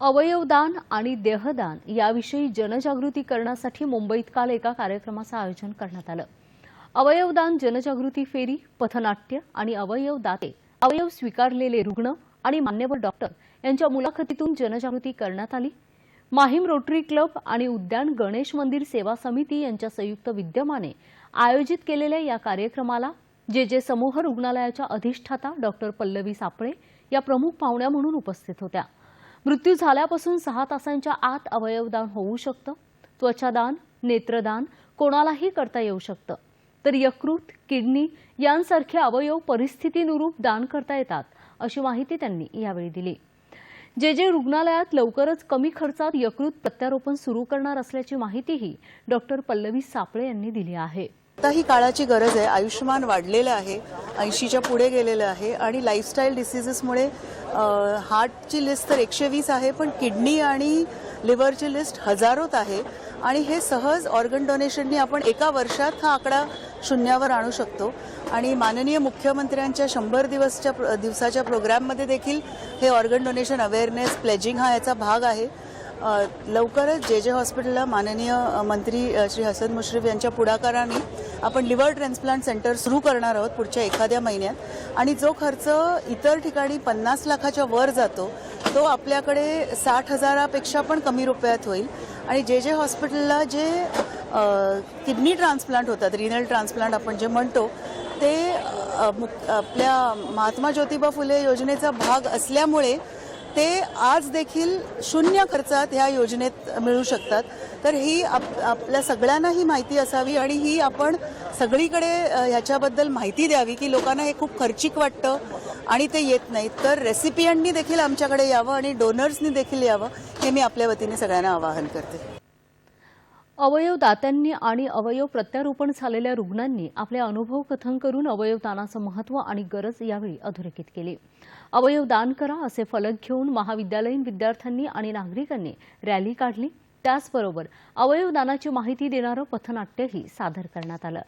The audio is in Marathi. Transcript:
अवयवदान आणि देहदान याविषयी जनजागृती करण्यासाठी मुंबईत काल एका कार्यक्रमाचं आयोजन करण्यात आलं. अवयवदान जनजागृती फेरी पथनाट्य आणि अवयवदाते अवयव स्वीकारलेले रुग्ण आणि मान्यवर डॉक्टर यांच्या मुलाखतीतून जनजागृती करण्यात आली. माहीम रोटरी क्लब आणि उद्यान गणेश मंदिर सेवा समिती यांच्या संयुक्त विद्यमाने आयोजित केलेल्या या कार्यक्रमाला जे जे समूह रुग्णालयाच्या अधिष्ठाता डॉक्टर पल्लवी सापळे या प्रमुख पाहुण्या म्हणून उपस्थित होत्या. मृत्यू झाल्यापासून सहा तासांच्या आत अवयवदान होऊ शकतं. त्वचादान नेत्रदान कोणालाही करता येऊ शकतं. तर यकृत किडनी यांसारखे अवयव परिस्थितीनुरूप दान करता येतात अशी माहिती त्यांनी यावेळी दिली. जे जे रुग्णालयात लवकरच कमी खर्चात यकृत प्रत्यारोपण सुरू करणार असल्याची माहितीही डॉक्टर पल्लवी सापळे यांनी दिली आहे. आता ही काळाची गरज आहे आयुष्यमान वाढलेलं आहे. ऐंशीच्या पुढे गेलेलं आहे आणि लाईफस्टाईल डिसिजेसमुळे हार्टची लिस्ट तर एकशे वीस आहे पण किडनी आणि लिव्हरची लिस्ट हजारोत आहे. आणि हे सहज ऑर्गन डोनेशननी आपण एका वर्षात हा आकडा शून्यावर आणू शकतो. आणि माननीय मुख्यमंत्र्यांच्या शंभर दिवसच्या प्र- दिवसाच्या प्रोग्राममध्ये देखील हे ऑर्गन डोनेशन अवेअरनेस प्लेजिंग हा याचा भाग आहे. लवकरच जे जे हॉस्पिटलला माननीय मंत्री श्री हसन मुश्रीफ यांच्या पुढाकाराने आपण लिव्हर ट्रान्सप्लांट सेंटर सुरू करणार आहोत पुढच्या एखाद्या महिन्यात. आणि जो खर्च इतर ठिकाणी पन्नास लाखाच्या वर जातो तो आपल्याकडे साठ हजारापेक्षा पण कमी रुपयात होईल. आणि जे जे हॉस्पिटलला जे किडनी ट्रान्सप्लांट होतात रिनल ट्रान्सप्लांट आपण जे म्हणतो ते आपल्या महात्मा ज्योतिबा फुले योजनेचा भाग असल्यामुळे ते आज देखील शून्य खर्चात ह्या योजनेत मिळू शकतात. तर ही आप आपल्या सगळ्यांना ही माहिती असावी आणि ही आपण सगळीकडे ह्याच्याबद्दल माहिती द्यावी की लोकांना हे खूप खर्चिक वाटतं आणि ते येत नाहीत. तर रेसिपियंटनी देखील आमच्याकडे यावं आणि डोनर्सनी देखील यावं हे मी आपल्या वतीने सगळ्यांना आवाहन करते. अवयवदात्यांनी आणि अवयव प्रत्यारोपण झालेल्या रुग्णांनी आपले अनुभव कथन करून अवयव दानाचं महत्त्व आणि गरज यावेळी अधोरेखित केली. अवयव दान करा असे फलक घेऊन महाविद्यालयीन विद्यार्थ्यांनी आणि नागरिकांनी रॅली काढली. त्याचबरोबर अवयव दानाची माहिती देणारं पथनाट्यही सादर करण्यात आलं.